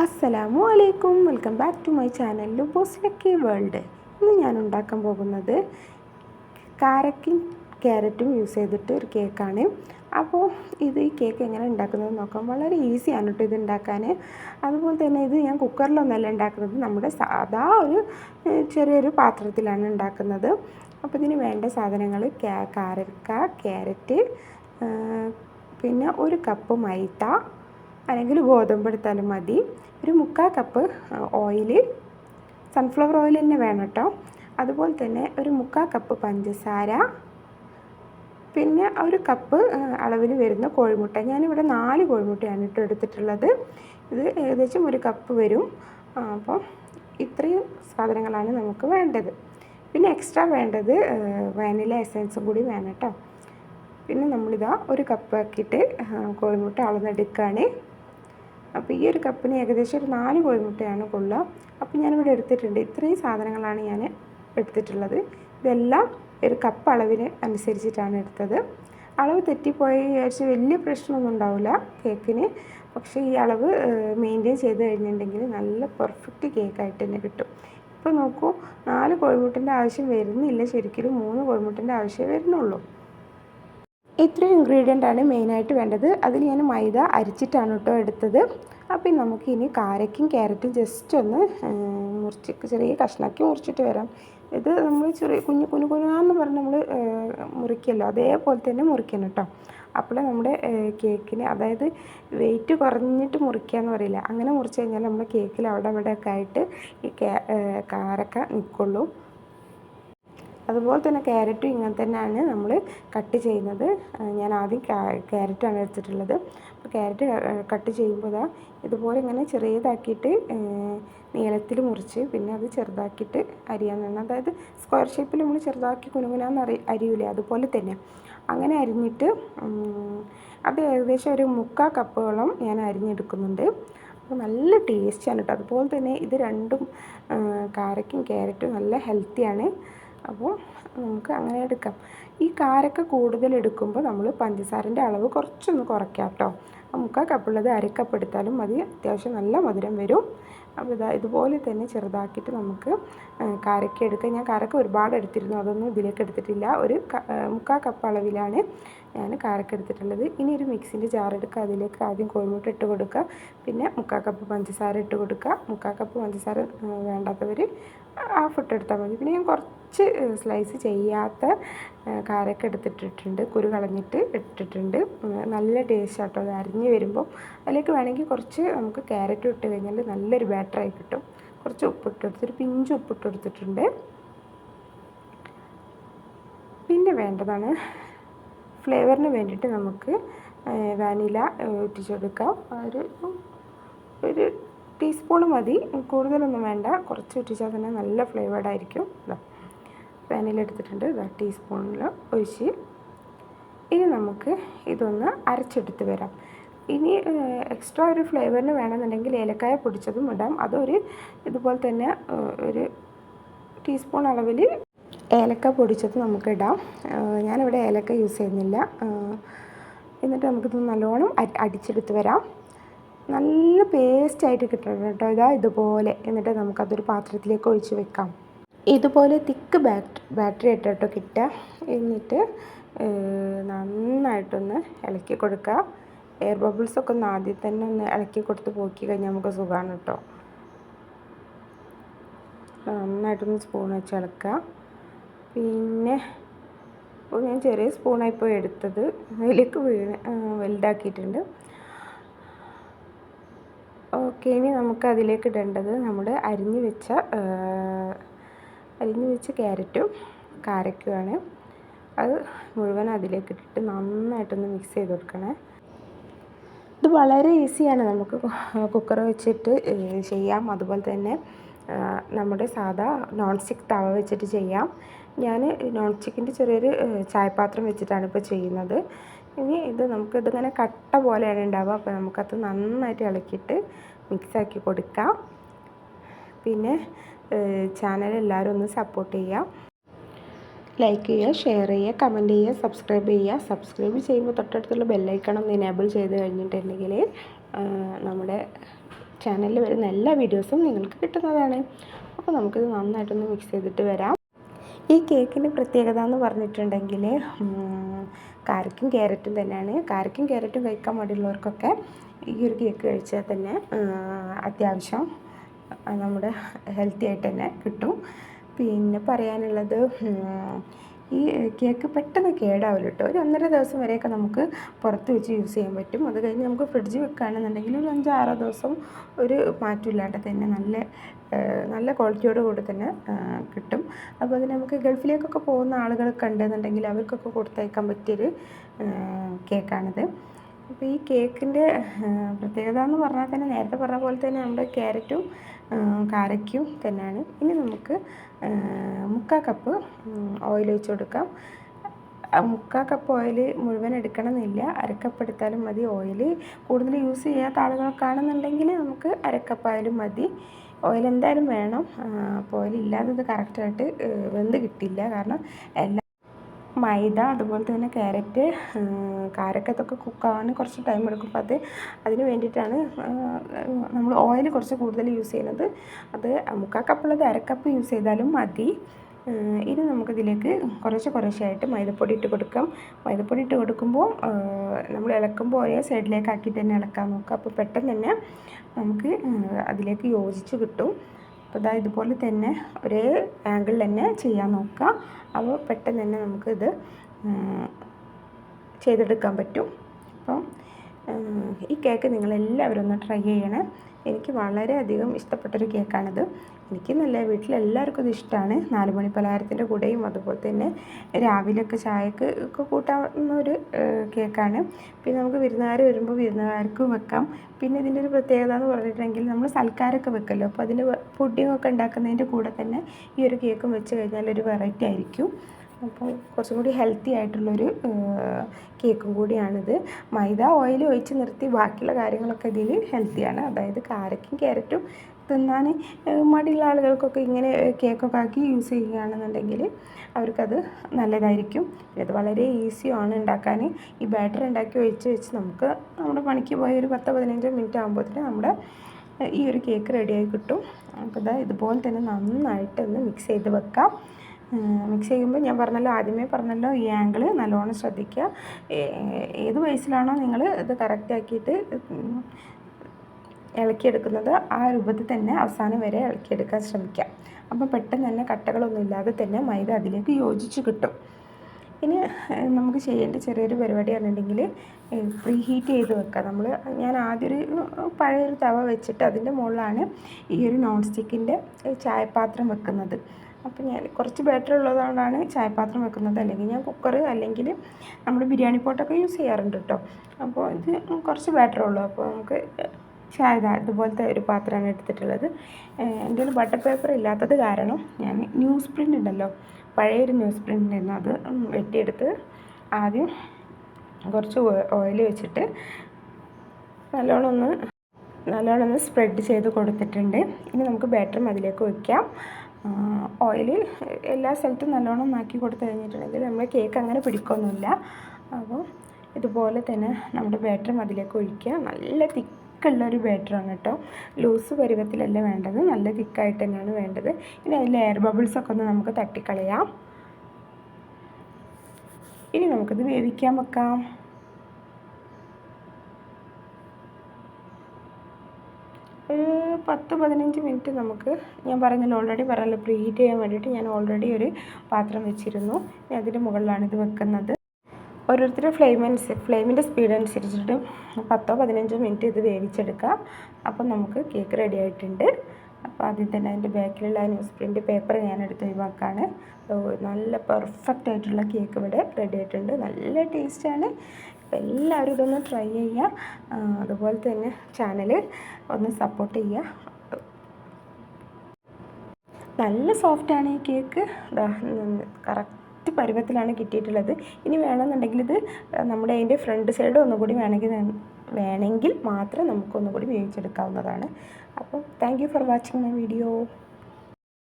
അസ്സലാമു അലൈക്കും. Welcome back to my channel ലുബോസ് lucky world ഇന്ന് ഞാൻ ഉണ്ടാക്കാൻ പോകുന്നത് കാരക്കും ക്യാരറ്റും യൂസ് ചെയ്തിട്ട് ഒരു കേക്കാണ്. അപ്പോൾ ഇത് ഈ കേക്ക് എങ്ങനെ ഉണ്ടാക്കുന്നത് നോക്കാം. വളരെ ഈസിയാണ് കേട്ടോ ഇത് ഉണ്ടാക്കാൻ. അതുപോലെ തന്നെ ഇത് ഞാൻ കുക്കറിലൊന്നല്ല ഉണ്ടാക്കുന്നത്. നമ്മുടെ സാധാ ഒരു ചെറിയൊരു പാത്രത്തിലാണ് ഉണ്ടാക്കുന്നത്. അപ്പോൾ ഇതിന് വേണ്ട സാധനങ്ങൾ കാരക്ക ക്യാരറ്റ് പിന്നെ ഒരു കപ്പ് മൈദ അല്ലെങ്കിൽ ഗോതമ്പ് എടുത്താലും മതി. ഒരു മുക്കാൽ കപ്പ് ഓയിൽ സൺഫ്ലവർ ഓയിൽ തന്നെ വേണം കേട്ടോ. അതുപോലെ തന്നെ ഒരു മുക്കാൽ കപ്പ് പഞ്ചസാര. പിന്നെ ഒരു കപ്പ് അളവിൽ വരുന്ന കോഴിമുട്ട. ഞാനിവിടെ നാല് കോഴിമുട്ടയാണ് ഇട്ട് എടുത്തിട്ടുള്ളത്. ഇത് ഏകദേശം ഒരു കപ്പ് വരും. അപ്പം അപ്പോൾ ഇത്രയും സാധനങ്ങളാണ് നമുക്ക് വേണ്ടത്. പിന്നെ എക്സ്ട്രാ വേണ്ടത് വാനില എസൻസും കൂടി വേണം കേട്ടോ. പിന്നെ നമ്മളിതാ ഒരു കപ്പ് ആക്കിയിട്ട് കോഴിമുട്ട അളന്നെടുക്കുകയാണ് അപ്പോൾ ഈ ഒരു കപ്പിന് ഏകദേശം ഒരു നാല് കോഴിമുട്ടയാണ് കൊള്ളുക. അപ്പോൾ ഞാനിവിടെ എടുത്തിട്ടുണ്ട്. ഇത്രയും സാധനങ്ങളാണ് ഞാൻ എടുത്തിട്ടുള്ളത്. ഇതെല്ലാം ഒരു കപ്പ് അളവിന് അനുസരിച്ചിട്ടാണ് എടുത്തത്. അളവ് തെറ്റിപ്പോയി വിചാരിച്ച് വലിയ പ്രശ്നമൊന്നും ഉണ്ടാവില്ല കേക്കിന്. പക്ഷേ ഈ അളവ് മെയിന്റെയിൻ ചെയ്ത് കഴിഞ്ഞിട്ടുണ്ടെങ്കിൽ നല്ല പെർഫെക്റ്റ് കേക്കായിട്ട് തന്നെ കിട്ടും. ഇപ്പോൾ നോക്കൂ നാല് കോഴിമുട്ടിന്റെ ആവശ്യം വരുന്നില്ല. ശരിക്കും മൂന്ന് കോഴിമുട്ടിന്റെ ആവശ്യമേ വരുന്നുള്ളൂ. ഇത്രയും ഇൻഗ്രീഡിയന്റ് ആണ് മെയിനായിട്ട് വേണ്ടത്. അതിൽ ഞാൻ മൈദ അരിച്ചിട്ടാണ് കേട്ടോ എടുത്തത്. അപ്പം നമുക്ക് ഇനി കാരക്കും ക്യാരറ്റും ജസ്റ്റ് ഒന്ന് മുറിച്ച് ചെറിയ കഷ്ണാക്കി മുറിച്ചിട്ട് വരാം. ഇത് നമ്മൾ ചെറിയ കുഞ്ഞു കുഞ്ഞു കുഞ്ഞാന്ന് പറഞ്ഞ് നമ്മൾ മുറിക്കല്ലോ. അതേപോലെ തന്നെ മുറിക്കണം കേട്ടോ. അപ്പോൾ നമ്മുടെ കേക്കിന് അതായത് വെയിറ്റ് കുറഞ്ഞിട്ട് മുറിക്കുക എന്ന് പറയില്ല? അങ്ങനെ മുറിച്ച് കഴിഞ്ഞാൽ നമ്മുടെ കേക്കിൽ അവിടെ അവിടെയൊക്കെ ആയിട്ട് ഈ കാരക്ക നിൽക്കുള്ളൂ അതുപോലെ തന്നെ ക്യാരറ്റും ഇങ്ങനെ തന്നെയാണ് നമ്മൾ കട്ട് ചെയ്യുന്നത്. ഞാൻ ആദ്യം ക്യാരറ്റാണ് എടുത്തിട്ടുള്ളത്. അപ്പോൾ ക്യാരറ്റ് കട്ട് ചെയ്യുമ്പോൾ ദാ ഇതുപോലെ ഇങ്ങനെ ചെറിയതാക്കിയിട്ട് നീളത്തിൽ മുറിച്ച് പിന്നെ അത് ചെറുതാക്കിയിട്ട് അരിയാൻ തന്നെ അതായത് സ്ക്വയർ ഷേപ്പിൽ നമ്മൾ ചെറുതാക്കി കുനുകുനാന്ന് അരി അരിയൂലേ അതുപോലെ തന്നെ. അങ്ങനെ അരിഞ്ഞിട്ട് അത് ഏകദേശം ഒരു മുക്കാൽ കപ്പോളം ഞാൻ അരിഞ്ഞെടുക്കുന്നുണ്ട്. അപ്പോൾ നല്ല ടേസ്റ്റാണ് കേട്ടോ. അതുപോലെ തന്നെ ഇത് രണ്ടും കാരക്കും ക്യാരറ്റും നല്ല ഹെൽത്തിയാണ്. അപ്പോൾ നമുക്ക് അങ്ങനെ എടുക്കാം. ഈ കാരക്ക കൂടുതൽ എടുക്കുമ്പോൾ നമ്മൾ പഞ്ചസാരന്റെ അളവ് കുറച്ചൊന്ന് കുറയ്ക്കാം കേട്ടോ. മുക്കാൽ കപ്പുള്ളത് അരക്കപ്പ് എടുത്താലും മതി. അത്യാവശ്യം നല്ല മധുരം വരും. അപ്പോൾ ഇതാ ഇതുപോലെ തന്നെ ചെറുതാക്കിയിട്ട് നമുക്ക് കാരക്ക എടുക്കാം. ഞാൻ കാരക്ക ഒരുപാട് എടുത്തിരുന്നു. അതൊന്നും ഇതിലേക്ക് എടുത്തിട്ടില്ല. ഒരു മുക്കാൽ കപ്പ് അളവിലാണ് ഞാൻ കാരക്ക എടുത്തിട്ടുള്ളത്. ഇനി ഒരു മിക്സിന്റെ ജാർ എടുക്കുക. അതിലേക്ക് ആദ്യം കോഴിമുട്ട ഇട്ട് കൊടുക്കുക. പിന്നെ മുക്കാൽ കപ്പ് പഞ്ചസാര ഇട്ട് കൊടുക്കുക. മുക്കാൽ കപ്പ് പഞ്ചസാര വേണ്ടാത്തവർ ഹാഫ് ഇട്ട് എടുത്താൽ മതി. പിന്നെ ഞാൻ കുറച്ച് സ്ലൈസ് ചെയ്യാത്ത കാരക്ക എടുത്തിട്ടിട്ടുണ്ട്. കുരു കളഞ്ഞിട്ട് ഇട്ടിട്ടുണ്ട്. നല്ല ടേസ്റ്റ് ആട്ടോ. അത് അരിഞ്ഞ് വരുമ്പോൾ അതിലേക്ക് വേണമെങ്കിൽ കുറച്ച് നമുക്ക് ക്യാരറ്റ് ഇട്ട് കഴിഞ്ഞാൽ നല്ലൊരു ബാറ്ററായി കിട്ടും. കുറച്ച് ഉപ്പിട്ട് കൊടുത്തിട്ട് പിഞ്ച് ഉപ്പിട്ട് കൊടുത്തിട്ടുണ്ട്. പിന്നെ വേണ്ടതാണ് ഫ്ലേവറിന് വേണ്ടിയിട്ട് നമുക്ക് വാനില ഒറ്റിച്ചെടുക്കാം ഒരു ഒരു ടീസ്പൂൺ മതി. കൂടുതലൊന്നും വേണ്ട. കുറച്ച് ഒറ്റിച്ചാൽ തന്നെ നല്ല ഫ്ലേവേർഡായിരിക്കും ഇതാ വാനില ഒരു ടീസ്പൂണിൽ ഒഴിച്ച്. ഇനി നമുക്ക് ഇതൊന്ന് അരച്ചെടുത്ത് വരാം. ഇനി എക്സ്ട്രാ ഒരു ഫ്ലേവറിന് വേണമെന്നുണ്ടെങ്കിൽ ഏലക്കായ പൊടിച്ചതും ഇടാം. അതൊരു ഇതുപോലെ തന്നെ ഒരു ടീസ്പൂൺ അളവിൽ ഏലക്ക പൊടിച്ചത് നമുക്ക് ഇടാം. ഞാനിവിടെ ഏലക്ക യൂസ് ചെയ്യുന്നില്ല. എന്നിട്ട് നമുക്കിത് നല്ലോണം അടിച്ചെടുത്ത് വരാം. നല്ല പേസ്റ്റായിട്ട് കിട്ടണം കേട്ടോ. ഇതാ ഇതുപോലെ. എന്നിട്ട് നമുക്കതൊരു പാത്രത്തിലേക്ക് ഒഴിച്ച് വെക്കാം. ഇതുപോലെ തിക്ക് ബാറ്റ് ബാറ്ററി ഇട്ടിട്ട് കേട്ടോ കിട്ടുക. എന്നിട്ട് നന്നായിട്ടൊന്ന് ഇളക്കി കൊടുക്കുക. എയർ ബബിൾസ് ഒക്കെ ഒന്ന് ആദ്യം തന്നെ ഒന്ന് ഇളക്കി കൊടുത്ത് പോക്കി കഴിഞ്ഞാൽ നമുക്ക് സുഖമാണ് കേട്ടോ നന്നായിട്ടൊന്ന് സ്പൂൺ വെച്ച് ഇളക്കുക. പിന്നെ അപ്പോൾ ഞാൻ ചെറിയ സ്പൂണായി ഇപ്പോൾ എടുത്തത്. അതിലേക്ക് വീണ് വലുതാക്കിയിട്ടുണ്ട്. ഓക്കെ ഇനി നമുക്ക് അതിലേക്ക് ഇടേണ്ടത് നമ്മൾ അരിഞ്ഞു വെച്ച അരിഞ്ഞു വെച്ച ക്യാരറ്റും കാരക്കുമാണ്. അത് മുഴുവൻ അതിലേക്ക് ഇട്ടിട്ട് നന്നായിട്ടൊന്ന് മിക്സ് ചെയ്ത് കൊടുക്കണേ. ഇത് വളരെ ഈസിയാണ് നമുക്ക് കുക്കർ വെച്ചിട്ട് ചെയ്യാം. അതുപോലെ തന്നെ നമ്മുടെ സാധാ നോൺ സ്റ്റിക്ക് തവ വെച്ചിട്ട് ചെയ്യാം. ഞാൻ നോൺ സ്റ്റിക്കിന്റെ ചെറിയൊരു ചായപാത്രം വെച്ചിട്ടാണ് ഇപ്പോൾ ചെയ്യുന്നത്. ഇനി ഇത് നമുക്ക് ഇതിങ്ങനെ കട്ട പോലെയാണ് ഉണ്ടാവുക. അപ്പോൾ നമുക്കത് നന്നായിട്ട് ഇളക്കിയിട്ട് മിക്സാക്കി കൊടുക്കാം. പിന്നെ ചാനൽ എല്ലാവരും ഒന്ന് സപ്പോർട്ട് ചെയ്യുക. ലൈക്ക് ചെയ്യുക ഷെയർ ചെയ്യുക കമന്റ് ചെയ്യുക സബ്സ്ക്രൈബ് ചെയ്യുക. സബ്സ്ക്രൈബ് ചെയ്യുമ്പോൾ തൊട്ടടുത്തുള്ള ബെല്ലൈക്കൺ ഒന്ന് എനേബിൾ ചെയ്ത് കഴിഞ്ഞിട്ടുണ്ടെങ്കിൽ നമ്മുടെ ചാനലിൽ വരുന്ന എല്ലാ വീഡിയോസും നിങ്ങൾക്ക് കിട്ടുന്നതാണ്. അപ്പോൾ നമുക്കിത് നന്നായിട്ടൊന്ന് മിക്സ് ചെയ്തിട്ട് വരാം. ഈ കേക്കിന്റെ പ്രത്യേകത എന്ന് പറഞ്ഞിട്ടുണ്ടെങ്കിൽ കാരക്കും ക്യാരറ്റും തന്നെയാണ്. കാരക്കും ക്യാരറ്റും കഴിക്കാൻ മടിയുള്ളവർക്കൊക്കെ ഈ ഒരു കേക്ക് കഴിച്ചാൽ തന്നെ അത്യാവശ്യം നമ്മുടെ ഹെൽത്തി ആയിട്ട് തന്നെ കിട്ടും. പിന്നെ പറയാനുള്ളത് ഈ കേക്ക് പെട്ടെന്ന് കേടാവില്ല കേട്ടോ. ഒരു ഒന്നര ദിവസം വരെയൊക്കെ നമുക്ക് പുറത്ത് വെച്ച് യൂസ് ചെയ്യാൻ പറ്റും. അത് കഴിഞ്ഞ് നമുക്ക് ഫ്രിഡ്ജിൽ വെക്കുകയാണെന്നുണ്ടെങ്കിൽ ഒരു അഞ്ചോ ആറോ ദിവസം ഒരു മാറ്റമില്ലാണ്ട് തന്നെ നല്ല നല്ല ക്വാളിറ്റിയോട് കൂടി തന്നെ കിട്ടും. അപ്പോൾ അതിന് നമുക്ക് ഗൾഫിലേക്കൊക്കെ പോകുന്ന ആളുകളൊക്കെ ഉണ്ടെന്നുണ്ടെങ്കിൽ അവർക്കൊക്കെ കൊടുത്തയക്കാൻ പറ്റിയൊരു കേക്കാണിത്. അപ്പോൾ ഈ കേക്കിന്റെ പ്രത്യേകത എന്ന് പറഞ്ഞാൽ തന്നെ നേരത്തെ പറഞ്ഞ പോലെ തന്നെ നമ്മുടെ ക്യാരറ്റും കാരയ്ക്കും തന്നെയാണ്. ഇനി നമുക്ക് മുക്കാൽ കപ്പ് ഓയിൽ ഒഴിച്ച് കൊടുക്കാം. മുക്കാൽ കപ്പ് ഓയിൽ മുഴുവൻ എടുക്കണമെന്നില്ല. അരക്കപ്പ് എടുത്താലും മതി ഓയിൽ കൂടുതൽ യൂസ് ചെയ്യാത്ത ആളുകൾക്കാണെന്നുണ്ടെങ്കിൽ നമുക്ക് അരക്കപ്പായാലും മതി. ഓയിൽ എന്തായാലും വേണം. അപ്പോൾ ഓയിൽ ഇല്ലാത്തത് കറക്റ്റായിട്ട് വെന്ത് കിട്ടില്ല. കാരണം എല്ലാ മൈദ അതുപോലെ തന്നെ ക്യാരറ്റ് കാരക്കത്തൊക്കെ കുക്കാവാൻ കുറച്ച് ടൈം എടുക്കും അപ്പോൾ അത് അതിന് വേണ്ടിയിട്ടാണ് നമ്മൾ ഓയിൽ കുറച്ച് കൂടുതൽ യൂസ് ചെയ്യുന്നത്. അത് മുക്കാൽ കപ്പുള്ളത് അരക്കപ്പ് യൂസ് ചെയ്താലും മതി. ഇനി നമുക്കിതിലേക്ക് കുറച്ച് കുറച്ചായിട്ട് മൈദപ്പൊടി ഇട്ട് കൊടുക്കാം. മൈദപ്പൊടി ഇട്ട് കൊടുക്കുമ്പോൾ നമ്മൾ ഇളക്കുമ്പോൾ ഒരേ സൈഡിലേക്ക് ആക്കി തന്നെ ഇളക്കാൻ നോക്കുക. അപ്പോൾ പെട്ടെന്ന് തന്നെ നമുക്ക് അതിലേക്ക് യോജിച്ച് കിട്ടും. അപ്പോൾ ഇതാ ഇതുപോലെ തന്നെ ഒരേ ആംഗിളിൽ തന്നെ ചെയ്യാൻ നോക്കുക അപ്പോൾ പെട്ടെന്ന് തന്നെ നമുക്കിത് ചെയ്തെടുക്കാൻ പറ്റും. അപ്പം ഈ കേക്ക് നിങ്ങളെല്ലാവരും ഒന്ന് ട്രൈ ചെയ്യണേ. എനിക്ക് വളരെയധികം ഇഷ്ടപ്പെട്ടൊരു കേക്കാണിത്. എനിക്ക് നല്ല വീട്ടിലെല്ലാവർക്കും ഇത് ഇഷ്ടമാണ് നാലുമണി പലഹാരത്തിന്റെ കൂടെയും അതുപോലെ തന്നെ രാവിലെയൊക്കെ ചായക്ക് ഒക്കെ കൂട്ടാവുന്ന ഒരു കേക്കാണ്. പിന്നെ നമുക്ക് വിരുന്നുകാർ വരുമ്പോൾ വിരുന്നുകാർക്കും വെക്കാം. പിന്നെ ഇതിന്റെ ഒരു പ്രത്യേകത എന്ന് പറഞ്ഞിട്ടുണ്ടെങ്കിൽ നമ്മൾ സൽക്കാരമൊക്കെ വെക്കല്ലോ. അപ്പോൾ അതിന് പുഡിങ്ങൊക്കെ ഉണ്ടാക്കുന്നതിന്റെ കൂടെ തന്നെ ഈ ഒരു കേക്കും വെച്ച് കഴിഞ്ഞാൽ ഒരു വെറൈറ്റി ആയിരിക്കും. അപ്പോൾ കുറച്ചും കൂടി ഹെൽത്തി ആയിട്ടുള്ളൊരു കേക്കും കൂടിയാണിത്. മൈദ ഓയിൽ ഒഴിച്ച് നിർത്തി ബാക്കിയുള്ള കാര്യങ്ങളൊക്കെ ഇതിൽ ഹെൽത്തിയാണ് അതായത് കാരക്കും ക്യാരറ്റും തിന്നാൻ മടിയുള്ള ആളുകൾക്കൊക്കെ ഇങ്ങനെ കേക്കൊക്കെ ആക്കി യൂസ് ചെയ്യുകയാണെന്നുണ്ടെങ്കിൽ അവർക്കത് നല്ലതായിരിക്കും. ഇത് വളരെ ഈസിയാണ് ഉണ്ടാക്കാൻ ഈ ബാറ്റർ ഉണ്ടാക്കി ഒഴിച്ച് വെച്ച് നമുക്ക് നമ്മുടെ പണിക്ക് പോയ ഒരു പത്ത് പതിനഞ്ചോ മിനിറ്റ് ആകുമ്പോഴത്തേന് നമ്മുടെ ഈ ഒരു കേക്ക് റെഡിയായി കിട്ടും. അപ്പോൾ ഇതാ ഇതുപോലെ തന്നെ നന്നായിട്ടൊന്ന് മിക്സ് ചെയ്ത് വെക്കാം. മിക്സ് ചെയ്യുമ്പോൾ ഞാൻ പറഞ്ഞല്ലോ ആദ്യമേ പറഞ്ഞല്ലോ ഈ ആംഗിൾ നല്ലോണം ശ്രദ്ധിക്കുക ഏത് വയസ്സിലാണോ നിങ്ങൾ ഇത് കറക്റ്റാക്കിയിട്ട് ഇളക്കിയെടുക്കുന്നത് ആ രൂപത്തിൽ തന്നെ അവസാനം വരെ ഇളക്കിയെടുക്കാൻ ശ്രമിക്കാം. അപ്പോൾ പെട്ടെന്ന് തന്നെ കട്ടകളൊന്നും ഇല്ലാതെ തന്നെ മൈദ അതിലേക്ക് യോജിച്ച് കിട്ടും. ഇനി നമുക്ക് ചെയ്യേണ്ട ചെറിയൊരു പരിപാടി പറഞ്ഞിട്ടുണ്ടെങ്കിൽ പ്രീ ഹീറ്റ് ചെയ്ത് വെക്കുക നമ്മൾ ഞാൻ ആദ്യം ഒരു പഴയൊരു തവ വെച്ചിട്ട് അതിന്റെ മുകളിലാണ് ഈ ഒരു നോൺ സ്റ്റിക്കിന്റെ ചായപാത്രം വെക്കുന്നത്. അപ്പോൾ ഞാൻ കുറച്ച് ബാറ്റർ ഉള്ളതുകൊണ്ടാണ് ചായപാത്രം വെക്കുന്നത്. അല്ലെങ്കിൽ ഞാൻ കുക്കർ അല്ലെങ്കിൽ നമ്മൾ ബിരിയാണി പോട്ടൊക്കെ യൂസ് ചെയ്യാറുണ്ട് കേട്ടോ അപ്പോൾ ഇത് കുറച്ച് ബാറ്റർ ഉള്ളൂ. അപ്പോൾ നമുക്ക് ചായ ഇതുപോലത്തെ ഒരു പാത്രമാണ് എടുത്തിട്ടുള്ളത്. എന്റെ ഒരു ബട്ടർ പേപ്പർ ഇല്ലാത്തത് കാരണം ഞാൻ ന്യൂസ് പ്രിന്റ് ഉണ്ടല്ലോ. പഴയൊരു ന്യൂസ് പ്രിന്റ് ഉണ്ടായിരുന്നു. അത് വെട്ടിയെടുത്ത് ആദ്യം കുറച്ച് ഓയിൽ വെച്ചിട്ട് നല്ലോണം ഒന്ന് നല്ലോണം ഒന്ന് സ്പ്രെഡ് ചെയ്ത് കൊടുത്തിട്ടുണ്ട്. ഇനി നമുക്ക് ബാറ്ററും അതിലേക്ക് വയ്ക്കാം ഓയിൽ എല്ലാ സ്ഥലത്തും നല്ലോണം ആക്കി കൊടുത്തു കഴിഞ്ഞിട്ടുണ്ടെങ്കിൽ നമ്മൾ കേക്ക് അങ്ങനെ പിടിക്കൊന്നുമില്ല. അപ്പോൾ ഇതുപോലെ തന്നെ നമ്മുടെ ബാറ്ററും അതിലേക്ക് ഒഴിക്കുക. നല്ല തിക്കുള്ളൊരു ബാറ്ററാണ് കേട്ടോ. ലൂസ് പരുവത്തിലല്ല വേണ്ടത്? നല്ല തിക്കായിട്ട് തന്നെയാണ് വേണ്ടത്. ഇനി അതിൽ എയർ ബബിൾസൊക്കെ ഒന്ന് നമുക്ക് തട്ടിക്കളയാം. ഇനി നമുക്കിത് വേവിക്കാൻ വെക്കാം. ഒരു പത്ത് പതിനഞ്ച് മിനിറ്റ് നമുക്ക് ഞാൻ പറഞ്ഞല്ലോ ഓൾറെഡി പറഞ്ഞല്ലോ പ്രീ ഹീറ്റ് ചെയ്യാൻ വേണ്ടിയിട്ട് ഞാൻ ഓൾറെഡി ഒരു പാത്രം വെച്ചിരുന്നു. അതിന്റെ മുകളിലാണ് ഇത് വെക്കുന്നത്. ഓരോരുത്തരുടെ ഫ്ലെയിം അനുസരിച്ച് ഫ്ലെയിമിന്റെ സ്പീഡ് അനുസരിച്ചിട്ട് പത്തോ പതിനഞ്ചോ മിനിറ്റ് ഇത് വേവിച്ചെടുക്കാം. അപ്പം നമുക്ക് കേക്ക് റെഡി ആയിട്ടുണ്ട്. അപ്പോൾ ആദ്യം തന്നെ അതിന്റെ ബാക്കിലുള്ള ന്യൂസ് പ്രിന്റ് പേപ്പർ ഞാൻ എടുത്ത് ഒഴിവാക്കാണ്. നല്ല പെർഫെക്റ്റ് ആയിട്ടുള്ള കേക്ക് ഇവിടെ റെഡി ആയിട്ടുണ്ട്. നല്ല ടേസ്റ്റാണ് അപ്പോൾ എല്ലാവരും ഇതൊന്ന് ട്രൈ ചെയ്യുക. അതുപോലെ തന്നെ ചാനൽ ഒന്ന് സപ്പോർട്ട് ചെയ്യുക. നല്ല സോഫ്റ്റാണ് ഈ കേക്ക് കറക്റ്റ് പരുവത്തിലാണ് കിട്ടിയിട്ടുള്ളത്. ഇനി വേണമെന്നുണ്ടെങ്കിൽ ഇത് നമ്മുടെ അതിന്റെ ഫ്രണ്ട് സൈഡ് ഒന്നുകൂടി വേണമെങ്കിൽ വേണമെങ്കിൽ മാത്രം നമുക്കൊന്നുകൂടി വേവിച്ചെടുക്കാവുന്നതാണ്. അപ്പം thank for watching my video